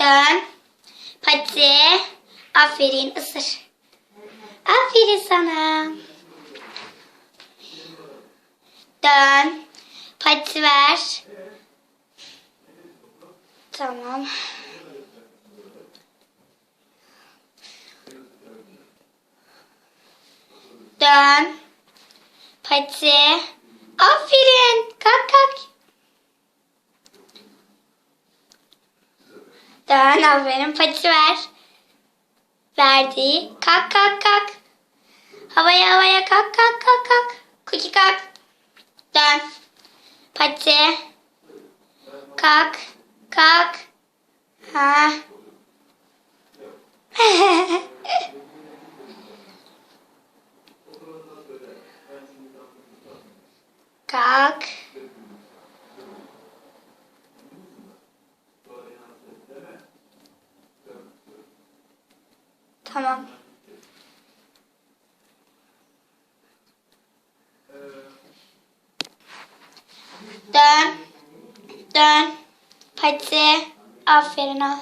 Dön. Pati. Aferin ısır. Aferin sana. Dön. Pati ver. Tamam. Dön. Pati. Aferin. Kalk kalk. Dön aferin. Pati ver. Verdi. Kalk kalk kalk. Havaya havaya kalk kalk kalk kalk. Kuki kalk. Dön. Pati. Kalk. Kalk. Ha. kalk. Tamam. Dön. Dön. Hadi. Aferin al.